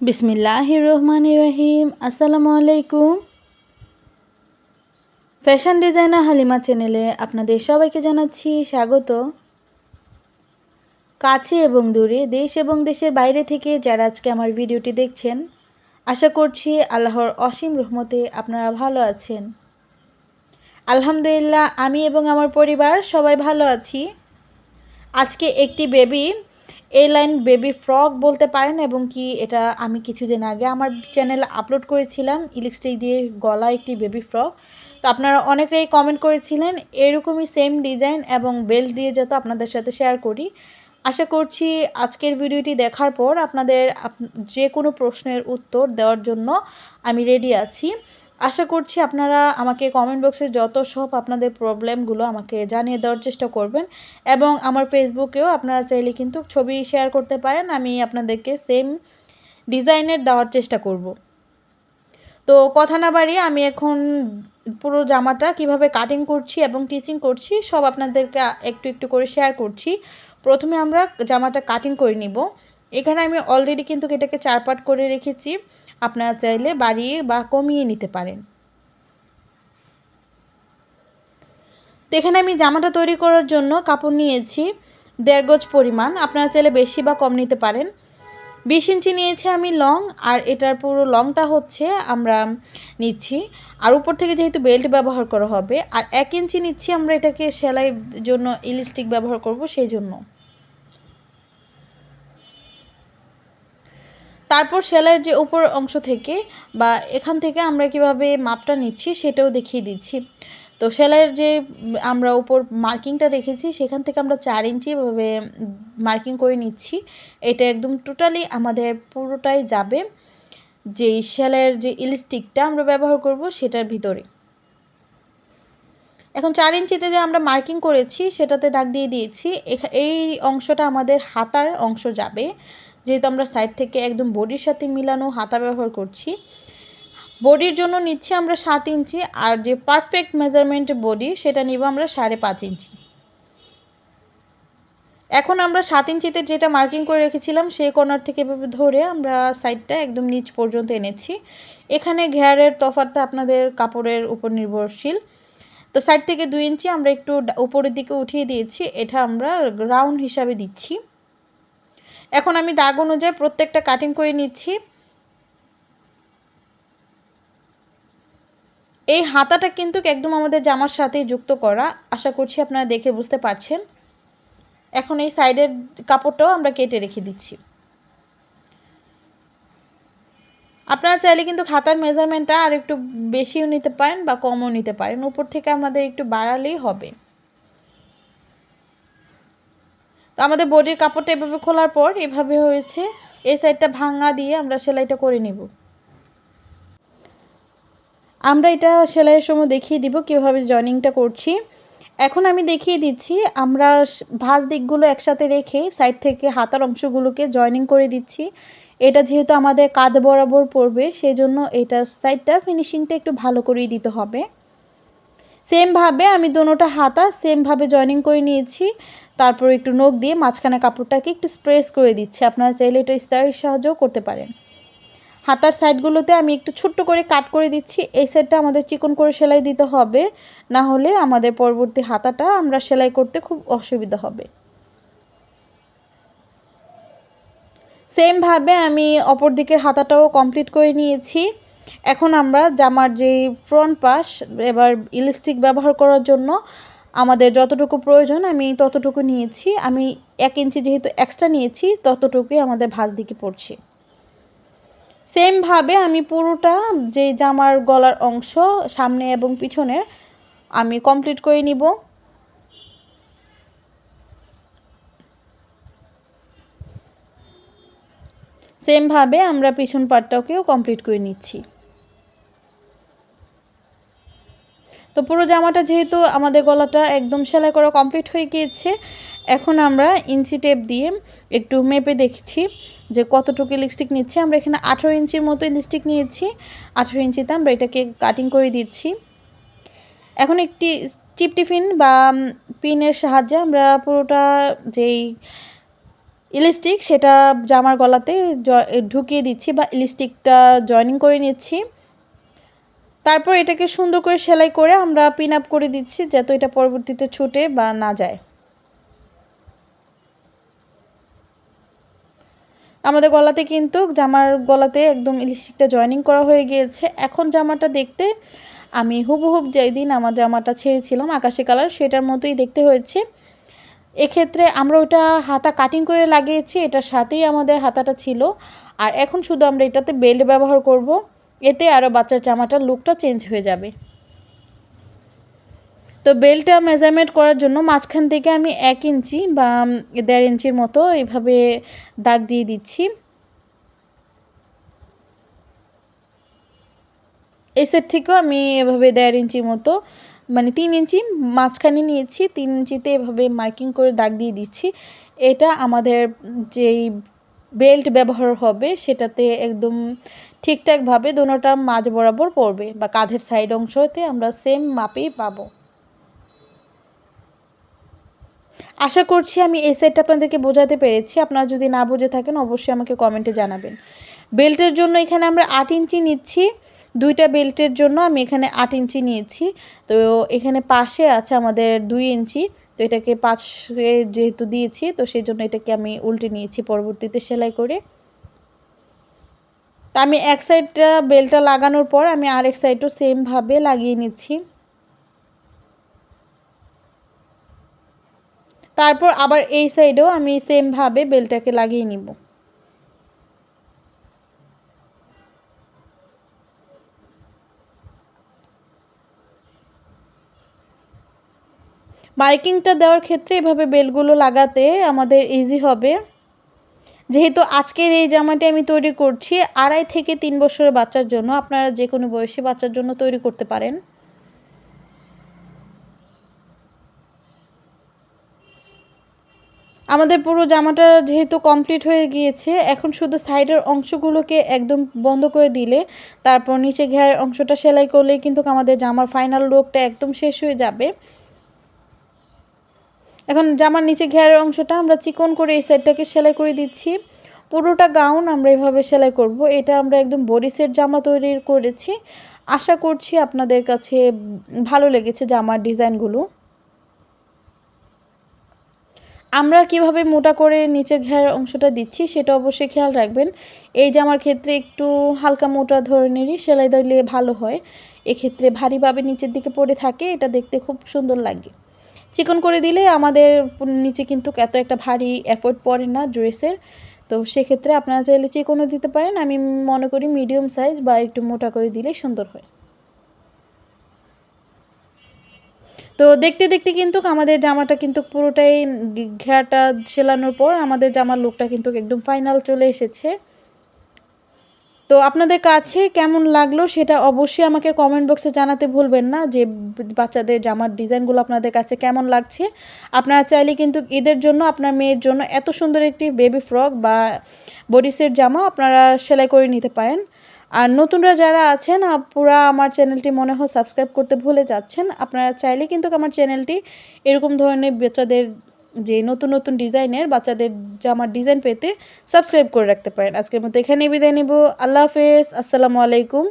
বিসমিল্লাহ রহমান রহিম আসসালামু আলাইকুম ফ্যাশন ডিজাইনার হালিমা চ্যানেলে আপনাদের সবাইকে জানাচ্ছি স্বাগত। কাছে এবং দূরে, দেশ এবং দেশের বাইরে থেকে যারা আজকে আমার ভিডিওটি দেখছেন, আশা করছি আল্লাহর অসীম রহমতে আপনারা ভালো আছেন। আলহামদুলিল্লাহ, আমি এবং আমার পরিবার সবাই ভালো আছি। আজকে একটি বেবি এই লাইন বেবি ফ্রক বলতে পারেন এবং কি এটা আমি কিছুদিন আগে আমার চ্যানেলে আপলোড করেছিলাম ইলেকট্রিক দিয়ে গলা একটি বেবি ফ্রক। তো আপনারা অনেকেই কমেন্ট করেছিলেন, এরকমই সেম ডিজাইন এবং বেল্ট দিয়ে যত আপনাদের সাথে শেয়ার করি। আশা করছি আজকের ভিডিওটি দেখার পর আপনাদের যে কোনো প্রশ্নের উত্তর দেওয়ার জন্য আমি রেডি আছি। আশা করছি আপনারা আমাকে কমেন্ট বক্সে যত সব আপনাদের প্রবলেমগুলো আমাকে জানিয়ে দেওয়ার চেষ্টা করবেন এবং আমার ফেসবুকেও আপনারা চাইলে কিন্তু ছবি শেয়ার করতে পারেন, আমি আপনাদেরকে সেম ডিজাইনের দেওয়ার চেষ্টা করব। তো কথা না বাড়িয়ে আমি এখন পুরো জামাটা কীভাবে কাটিং করছি এবং টিচিং করছি সব আপনাদেরকে একটু একটু করে শেয়ার করছি। প্রথমে আমরা জামাটা কাটিং করে নিব। এখানে আমি অলরেডি কিন্তু এটাকে চার পাট করে রেখেছি। আপনারা চাইলে বাড়িয়ে বা কমিয়ে নিতে পারেন। তো এখানে আমি জামাটা তৈরি করার জন্য কাপড় নিয়েছি, দেড় গজ পরিমাণ। আপনারা চাইলে বেশি বা কম নিতে পারেন। বিশ ইঞ্চি নিয়েছি আমি লং, আর এটার পুরো লংটা হচ্ছে আমরা নিচ্ছি। আর উপর থেকে যেহেতু বেল্ট ব্যবহার করা হবে, আর এক ইঞ্চি নিচ্ছি আমরা এটাকে সেলাই জন্য ইলিস্টিক ব্যবহার করব সেই জন্য। তারপর সেলাইয়ের যে উপর অংশ থেকে বা এখান থেকে আমরা কীভাবে মাপটা নিচ্ছি সেটাও দেখিয়ে দিচ্ছি। তো সেলাইয়ের যে আমরা উপর মার্কিংটা রেখেছি, সেখান থেকে আমরা চার ইঞ্চি এভাবে মার্কিং করে নিচ্ছি। এটা একদম টোটালি আমাদের পুরোটাই যাবে যে সেলাইয়ের যে ইলিস্টিকটা আমরা ব্যবহার করব সেটার ভিতরে। এখন চার ইঞ্চিতে যে আমরা মার্কিং করেছি, সেটাতে দাগ দিয়ে দিয়েছি। এই অংশটা আমাদের হাতার অংশ যাবে। যেহেতু আমরা সাইড থেকে একদম বডির সাথে মিলানো হাতা ব্যবহার করছি বডির জন্য নিচ্ছি আমরা সাত ইঞ্চি আর যে পারফেক্ট মেজারমেন্ট বডি সেটা নিব আমরা সাড়ে পাঁচ ইঞ্চি। এখন আমরা সাত ইঞ্চিতে যেটা মার্কিং করে রেখেছিলাম সেই কর্নার থেকে এভাবে ধরে আমরা সাইডটা একদম নিচ পর্যন্ত এনেছি। এখানে ঘেয়ারের তফাতটা আপনাদের কাপড়ের উপর নির্ভরশীল। তো সাইড থেকে দুই ইঞ্চি আমরা একটু উপরের দিকে উঠিয়ে দিয়েছি, এটা আমরা রাউন্ড হিসাবে দিচ্ছি। এখন আমি দাগ অনুযায়ী প্রত্যেকটা কাটিং করে নিচ্ছি। এই হাতাটা কিন্তু একদম আমাদের জামার সাথেই যুক্ত করা, আশা করছি আপনারা দেখে বুঝতে পারছেন। এখন এই সাইডের কাপড়টাও আমরা কেটে রেখে দিচ্ছি। আপনারা চাইলে কিন্তু খাতার মেজারমেন্টটা আর একটু বেশিও নিতে পারেন বা কমও নিতে পারেন। উপর থেকে আমাদের একটু বাড়ালেই হবে। তো আমাদের বডির কাপড়টা এভাবে খোলার পর এভাবে হয়েছে, এই সাইডটা ভাঙা দিয়ে আমরা সেলাইটা করে নেব। আমরা এটা সেলাইয়ের সময় দেখিয়ে দিব কীভাবে জয়নিংটা করছি। এখন আমি দেখিয়ে দিচ্ছি, আমরা ভাঁজ দিকগুলো একসাথে রেখে সাইড থেকে হাতার অংশগুলোকে জয়নিং করে দিচ্ছি। এটা যেহেতু আমাদের কাঁধ বরাবর পড়বে সেই জন্য এটার সাইডটা ফিনিশিংটা একটু ভালো করেই দিতে হবে। সেমভাবে আমি দোনোটা হাতা সেমভাবে জয়নিং করে নিয়েছি। তারপর একটু নখ দিয়ে মাঝখানে কাপড়টাকে একটু স্প্রেস করে দিচ্ছি। আপনারা চাইলে এটা ইস্তারের সাহায্যও করতে পারেন। হাতার সাইডগুলোতে আমি একটু ছোট্ট করে কাট করে দিচ্ছি। এই সাইডটা আমাদের চিকন করে সেলাই দিতে হবে। না হলে আমাদের পরবর্তী হাতাটা আমরা সেলাই করতে খুব অসুবিধা হবে। সেমভাবে আমি অপর দিকের হাতাটাও কমপ্লিট করে নিয়েছি। এখন আমরা জামার যে ফ্রন্ট পাশ, এবার ইলিস্টিক ব্যবহার করার জন্য আমাদের যতটুকু প্রয়োজন আমি ততটুকু নিয়েছি। আমি এক ইঞ্চি যেহেতু এক্সট্রা নিয়েছি, ততটুকুই আমাদের ভাঁজ দিকে পড়ছে। সেমভাবে আমি পুরোটা যে জামার গলার অংশ সামনে এবং পিছনে আমি কমপ্লিট করে নিব। সেমভাবে আমরা পিছন পাটটাকেও কমপ্লিট করে নিচ্ছি। পুরো জামাটা যেহেতু আমাদের গলাটা একদম সেলাই করা কমপ্লিট হয়ে গিয়েছে, এখন আমরা ইঞ্চি টেপ দিয়ে একটু মেপে দেখছি যে কতটুকু লিপস্টিক নিচ্ছি। আমরা এখানে আঠেরো ইঞ্চির মতো লিপস্টিক নিয়েছি, আঠেরো ইঞ্চিতে আমরা এটাকে কাটিং করে দিচ্ছি। এখন একটি চিপ টিফিন বা পিনের সাহায্যে আমরা পুরোটা যেই ইলিস্টিক সেটা জামার গলাতে ঢুকিয়ে দিচ্ছি বা ইলিস্টিকটা জয়েনিং করে নিচ্ছি। তারপর এটাকে সুন্দর করে সেলাই করে আমরা পিন আপ করে দিচ্ছি যাতে এটা পরবর্তীতে ছুটে বা না যায়। আমাদের গলাতে কিন্তু জামার গলাতে একদম ইলিস্টিকটা জয়েনিং করা হয়ে গিয়েছে। এখন জামাটা দেখতে আমি হুবহুব যেই দিন আমার জামাটা ছেড়েছিলাম আকাশি কালার সেটার মতোই দেখতে হয়েছে। এক্ষেত্রে আমরা ওটা হাতা কাটিং করে লাগিয়েছি, এটার সাথেই আমাদের হাতাটা ছিল। আর এখন শুধু আমরা এটাতে বেল্ট ব্যবহার করব। এতে আরও বাচ্চার জামাটার লুকটা চেঞ্জ হয়ে যাবে। তো বেল্টটা মেজারমেন্ট করার জন্য মাঝখান থেকে আমি এক ইঞ্চি বা দেড় ইঞ্চির মতো এইভাবে দাগ দিয়ে দিচ্ছি। এই সেট থেকেও আমি এভাবে দেড় ইঞ্চির মতো মানে তিন ইঞ্চি মাঝখানে নিয়েছি, তিন ইঞ্চিতে এভাবে মার্কিং করে দাগ দিয়ে দিচ্ছি। এটা আমাদের যেই বেল্ট ব্যবহার হবে সেটাতে একদম ঠিকঠাকভাবে দোনোটা মাঝ বরাবর পড়বে বা কাঁধের সাইড অংশতে আমরা সেম মাপেই পাবো। আশা করছি আমি এই সেটটা আপনাদেরকে বোঝাতে পেরেছি। আপনারা যদি না বুঝে থাকেন, অবশ্যই আমাকে কমেন্টে জানাবেন। বেল্টের জন্য এখানে আমরা আট ইঞ্চি নিচ্ছি। দুইটা বেল্টের জন্য আমি এখানে আট ইঞ্চি নিয়েছি। তো এখানে পাশে আছে আমাদের দুই ইঞ্চি। তো এটাকে পাশে যেহেতু দিয়েছি, তো সেই জন্য এটাকে আমি উল্টে নিয়েছি পরবর্তীতে সেলাই করে। তা আমি এক সাইডটা বেলটা লাগানোর পর আমি আরেক সাইডও সেমভাবে লাগিয়ে নিচ্ছি। তারপর আবার এই সাইডেও আমি সেমভাবে বেলটাকে লাগিয়ে নিব। মার্কিংটা দেওয়ার ক্ষেত্রে এভাবে বেলগুলো লাগাতে আমাদের ইজি হবে। যেহেতু আজকের এই জামাটি আমি তৈরি করছি আড়াই থেকে তিন বছরের বাচ্চার জন্য, আপনারা যে কোনো বয়সী বাচ্চার জন্য তৈরি করতে পারেন। আমাদের পুরো জামাটা যেহেতু কমপ্লিট হয়ে গিয়েছে, এখন শুধু সাইডের অংশগুলোকে একদম বন্ধ করে দিলে, তারপর নিচে ঘের অংশটা সেলাই করলে কিন্তু আমাদের জামার ফাইনাল লুকটা একদম শেষ হয়ে যাবে। এখন জামার নিচে ঘেরের অংশটা আমরা চিকন করে এই সাইডটাকে সেলাই করে দিচ্ছি। পুরোটা গাউন আমরা এভাবে সেলাই করব। এটা আমরা একদম বডিসের জামা তৈরি করেছি। আশা করছি আপনাদের কাছে ভালো লেগেছে জামার ডিজাইনগুলো। আমরা কীভাবে মোটা করে নিচের ঘের অংশটা দিচ্ছি সেটা অবশ্যই খেয়াল রাখবেন। এই জামার ক্ষেত্রে একটু হালকা মোটা ধরনেরই সেলাই দিলে ভালো হয়। এক্ষেত্রে ভারীভাবে নিচের দিকে পড়ে থাকে, এটা দেখতে খুব সুন্দর লাগে। চিকন করে দিলে আমাদের নিচে কিন্তু এত একটা ভারী এফোর্ট পড়ে না ড্রেসের তো সেক্ষেত্রে আপনারা চাইলে চিকনও দিতে পারেন। আমি মনে করি মিডিয়াম সাইজ বা একটু মোটা করে দিলেই সুন্দর হয়। তো দেখতে দেখতে কিন্তু আমাদের জামাটা কিন্তু পুরোটাই ঘেরাটা সেলানোর পর আমাদের জামার লুকটা কিন্তু একদম ফাইনাল চলে এসেছে। তো আপনাদের কাছে কেমন লাগল সেটা অবশ্যই আমাকে কমেন্ট বক্সে জানাতে ভুলবেন না যে বাচ্চাদের জামার ডিজাইনগুলো আপনাদের কাছে কেমন লাগছে। আপনারা চাইলে কিন্তু ঈদের জন্য, আপনার মেয়ের জন্য এত সুন্দর একটি বেবি ফ্রক বা বডিসের জামা আপনারা সেলাই করে নিতে পারেন। আর নতুনরা যারা আছেন পুরা আমার চ্যানেলটি মনে হয় সাবস্ক্রাইব করতে ভুলে যাচ্ছেন। আপনারা চাইলে কিন্তু আমার চ্যানেলটি এরকম ধরনের বাচ্চাদের যে নতুন নতুন ডিজাইনের বাচ্চাদের জামার ডিজাইন পেতে সাবস্ক্রাইব করে রাখতে পারেন। আজকের মতো এখানে বিদায় নিব। আল্লাহ হাফেজ। আসসালামু আলাইকুম।